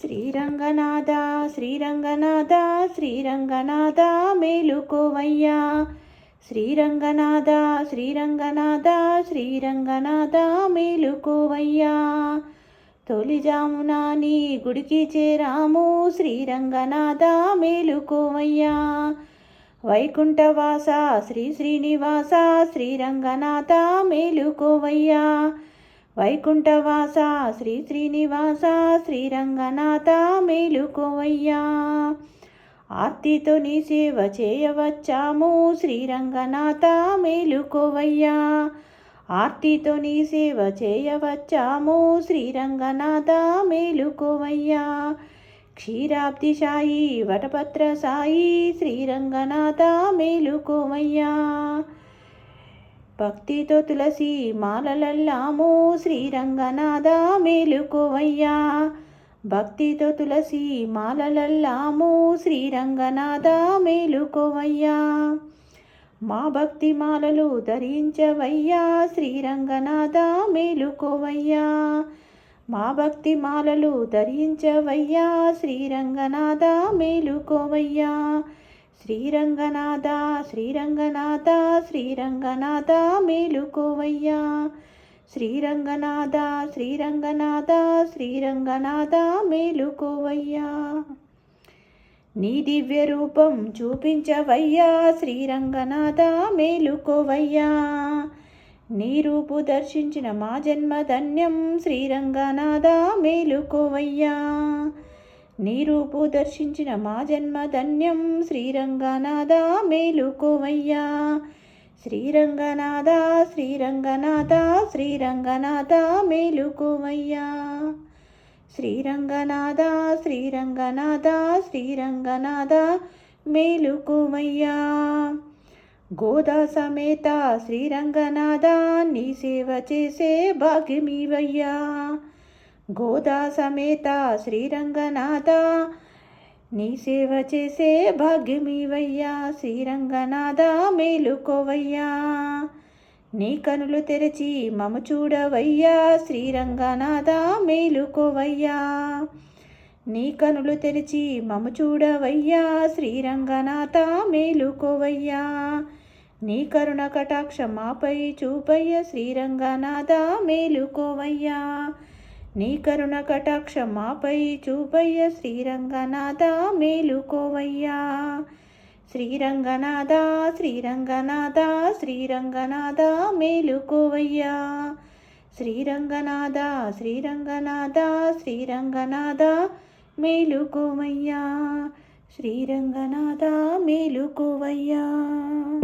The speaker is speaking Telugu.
శ్రీరంగనాథ శ్రీరంగనాథ శ్రీరంగనాథ మేలుకోవయ్యా. శ్రీరంగనాథ శ్రీరంగనాథ శ్రీరంగనాథ మేలుకోవయ్యా. తొలిజామున నీ గుడికి చేరాము శ్రీరంగనాథ మేలుకోవయ్యా. వైకుంఠవాస శ్రీ శ్రీనివాస శ్రీరంగనాథ మేలుకోవయ్యా. వైకుంఠవాస శ్రీ శ్రీనివాస శ్రీరంగనాథ మేలుకోవయ్యా. ఆర్తితో నీ సేవ చేయవచ్చాము శ్రీరంగనాథ మేలుకోవయ్యా. ఆర్తితో నీ సేవ చేయవచ్చాము శ్రీరంగనాథ మేలుకోవయ్యా. క్షీరాబ్ది సాయి వటపత్ర సాయి శ్రీరంగనాథ మేలుకోవయ్యా. భక్తితో తులసి మాలలల్లాము శ్రీరంగనాథ మేలుకోవయ్యా. భక్తితో తులసి మాలలల్లాము శ్రీరంగనాథ మేలుకోవయ్యా. మా భక్తి మాలలు ధరించవయ్యా శ్రీరంగనాథ మేలుకోవయ్యా. మా భక్తి మాలలు ధరించవయ్యా శ్రీరంగనాథ మేలుకోవయ్యా. శ్రీరంగనాథ శ్రీరంగనాథ శ్రీరంగనాథ మేలుకోవయ్యా. శ్రీరంగనాథ శ్రీరంగనాథ శ్రీరంగనాథ మేలుకోవయ్యా. నీ దివ్య రూపం చూపించవయ్యా శ్రీరంగనాథ మేలుకోవయ్యా. నీ రూపు దర్శించిన మా జన్మ ధన్యం శ్రీరంగనాథ మేలుకోవయ్యా. నీ రూపు దర్శించిన మా జన్మ ధన్యం శ్రీరంగనాథ మేలుకోవయ్యా. శ్రీరంగనాథ శ్రీరంగనాథ శ్రీరంగనాథ మేలుకోవయ్యా. శ్రీరంగనాథ శ్రీరంగనాథ శ్రీరంగనాథ మేలుకోవయ్యా. గోదా సమేత శ్రీరంగనాథ నీ సేవ చేసే భాగ్యమీవయ్యా. గోదా సమేత శ్రీరంగనాథ. నీ సేవ చేసే భాగ్యమీవయ్యా? శ్రీరంగనాథ మేలుకోవయ్యా. నీ కనులు తెరచి మమ చూడవయ్యా? శ్రీరంగనాథ మేలుకోవయ్యా. నీ కనులు తెరిచి మమ చూడవయ్యా? శ్రీరంగనాథ మేలుకోవయ్యా. నీ కరుణ కటాక్ష మాపై చూపయ్య? శ్రీరంగనాథ మేలుకోవయ్యా. నీ కరుణ కటాక్ష మాపై చూపయ్య శ్రీరంగనాథ మేలుకోవయ్యా. శ్రీరంగనాథ శ్రీరంగనాథ శ్రీరంగనాథ మేలుకోవయ్యా. శ్రీరంగనాథ శ్రీరంగనాథ శ్రీరంగనాథ మేలుకోవయ్యా. శ్రీరంగనాథ మేలుకోవయ్యా.